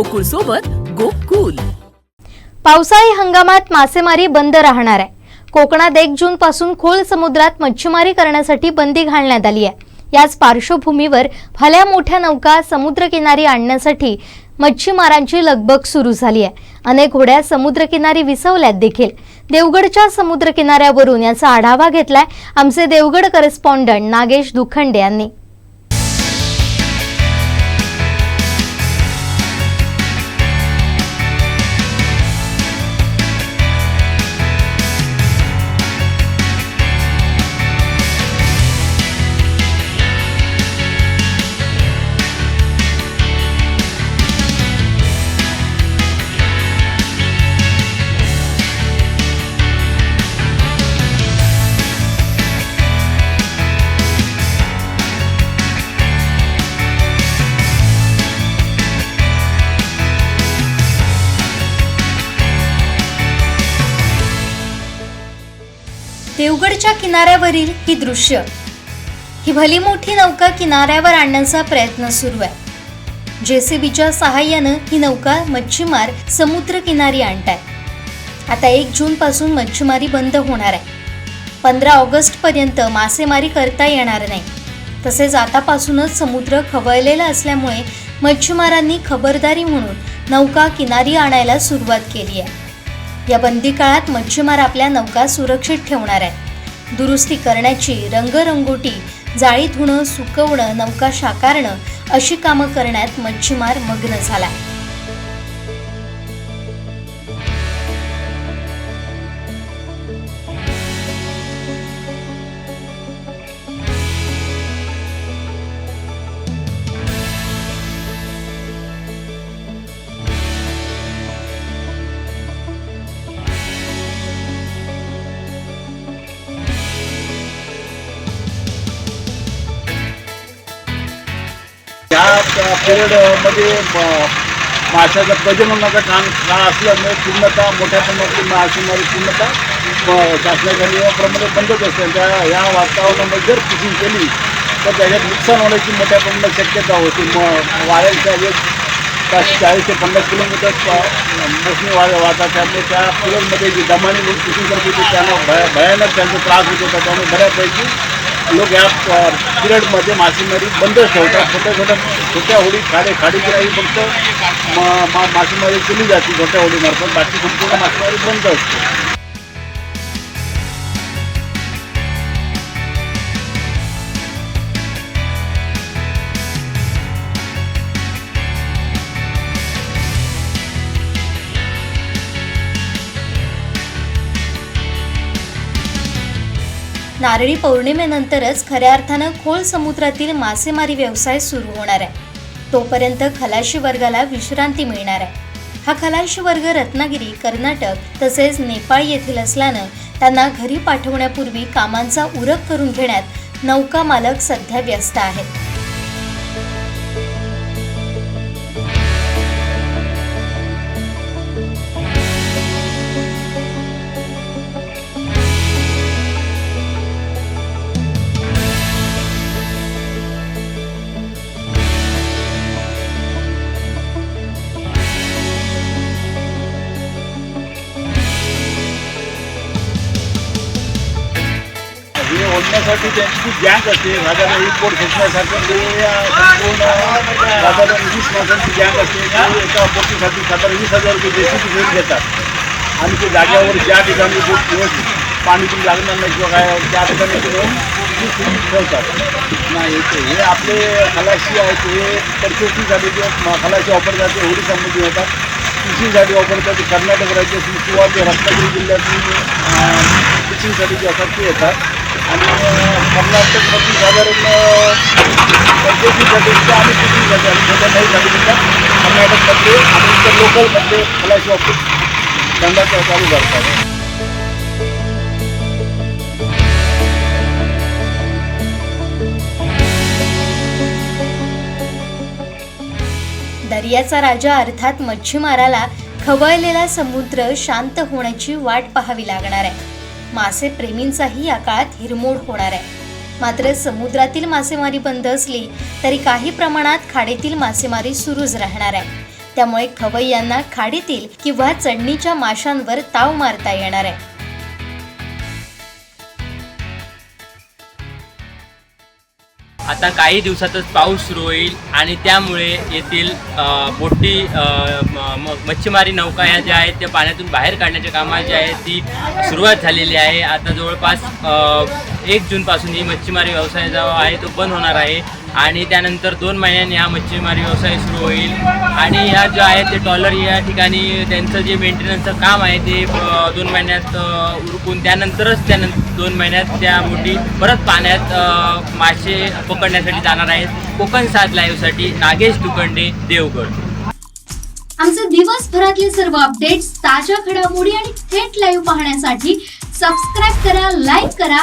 गोकुळ सोबत गोकुल. पावसाळी हंगामात मासेमारी बंद राहणार आहे. कोकणात एक जून पासून खोल समुद्रात मच्छीमारी करण्यासाठी बंदी घालण्यात आली आहे. याच पार्श्वभूमीवर भल्या मोठ्या नौका समुद्रकिनारी आणण्यासाठी मच्छीमारांची लगबग सुरू झाली आहे. अनेक होड्या समुद्रकिनारी विसवल्यात देखील. देवगडच्या समुद्रकिनाऱ्यावरून याचा आढावा घेतलाय आमचे देवगड करेस्पॉन्डंट नागेश दुखंडे यांनी. देवगडच्या किनाऱ्यावरील ही दृश्य. ही भली मोठी नौका किनाऱ्यावर आणण्याचा प्रयत्न सुरू आहे. जेसीबीच्या सहाय्यानं ही नौका मच्छीमार समुद्र किनारी आणताय. आता एक जून पासून मच्छीमारी बंद होणार आहे. पंधरा ऑगस्ट पर्यंत मासेमारी करता येणार नाही. तसेच आतापासूनच समुद्र खवळलेला असल्यामुळे मच्छीमारांनी खबरदारी म्हणून नौका किनारी आणायला सुरुवात केली आहे. या बंदी काळात मच्छीमार आपल्या नौका सुरक्षित ठेवणार आहेत. दुरुस्ती करण्याची रंगरंगोटी जाळी धुणं सुकवणं नौका शाकारणं अशी कामं करण्यात मच्छीमार मग्न झाला या पिरियडमध्ये माशाचा प्रजननाचा काम काळ असल्यामुळे पूर्णतः मोठ्या प्रमाणात मासेमारी पूर्णतः शासनाच्या नियमाप्रमाणे बंदच असते. त्या या वातावरणामध्ये जर फिशिंग केली तर त्याच्यात नुकसान होण्याची मोठ्या प्रमाणात शक्यता होती. मग वाऱ्यांचा वेग तास चाळीस ते पन्नास किलोमीटर मोसमी वाऱ्या वाहतात. त्यामुळे त्या पिरियडमध्ये जी दमानी लोक फिशिंग करत होती त्यांना भया भयानक त्यांचा त्रास होत. होता त्यामुळे बऱ्यापैकी लोक या पिरियडमध्ये मासेमारी बंदच ठेवतात छोट्या छोट्या छोट्या होडी खाडे खाडीची फक्त म मा मासेमारी केली जाते छोट्या होडीमार्फत बाकी संपूर्ण मासेमारी बंद असते. नारळी पौर्णिमेनंतरच खऱ्या अर्थानं खोल समुद्रातील मासेमारी व्यवसाय सुरू होणार आहे. तोपर्यंत खलाशी वर्गाला विश्रांती मिळणार आहे. हा खलाशी वर्ग रत्नागिरी कर्नाटक तसेच नेपाळ येथील असल्यानं त्यांना घरी पाठवण्यापूर्वी कामांचा उरक करून घेण्यात नौका मालक सध्या व्यस्त आहेत. ओढण्यासाठी त्यांची जी गँग असते. साधारण एक खेचण्यासाठी अं, संपूर्ण साधारण वीस माणसांची वीस हज़ार रुपये जेसीबी घेऊन घेतात. आणि ते जाग्यावर ज्या ठिकाणी बोट व्यवस्थित पाणी पण लागणार नाही किंवा जे कर्नाटक राज्यातील किंवा ते रत्नागिरी जिल्ह्यातील फिशिंगसाठी जे ते येतात. आणि साधारण आणि नाही कर्नाटकमध्ये आणि इतर लोकलमध्ये धंदा चालू करतात दर्याचा राजा अर्थात मच्छीमाराला खवळलेला समुद्र शांत होण्याची वाट पाहावी लागणार आहे. मासे प्रेमींचाही या काळात हिरमोड होणार आहे. मात्र समुद्रातील मासेमारी बंद असली तरी काही प्रमाणात खाडीतील मासेमारी सुरूच राहणार आहे. त्यामुळे खवय्यांना खाडीतील किंवा चढणीच्या माशांवर ताव मारता येणार आहे. आता काही दिवसातच पाऊस सुरू होईल आणि त्यामुळे येथील मोठी म- मच्छीमारी नौका ह्या ज्या आहेत त्या पाण्यातून बाहेर काढण्याच्या कामा जी आहे ती सुरुवात झालेली आहे. आता जवळपास एक जूनपासून ही मच्छीमारी व्यवसाय जो आहे तो बंद होणार आहे. आणि त्यानंतर दोन महिन्यांनी हा मच्छीमारी व्यवसाय सुरू होईल. आणि ह्या ज्या आहेत ते टॉलर या ठिकाणी त्यांचं जे मेंटेनन्सचं काम आहे ते दोन महिन्यात उरकून त्यानंतरच त्यानंतर दोन महिन्यात त्या मोठी परत पाण्यात मासे पकडण्यासाठी जाणार आहेत. कोकण सात लाईव्हसाठी नागेश दुकंडे देवगड. आमचे दिवसभरातले सर्व अपडेट्स ताज्या घडामोडी आणि थेट लाईव्ह पाहण्यासाठी सबस्क्राईब करा लाईक करा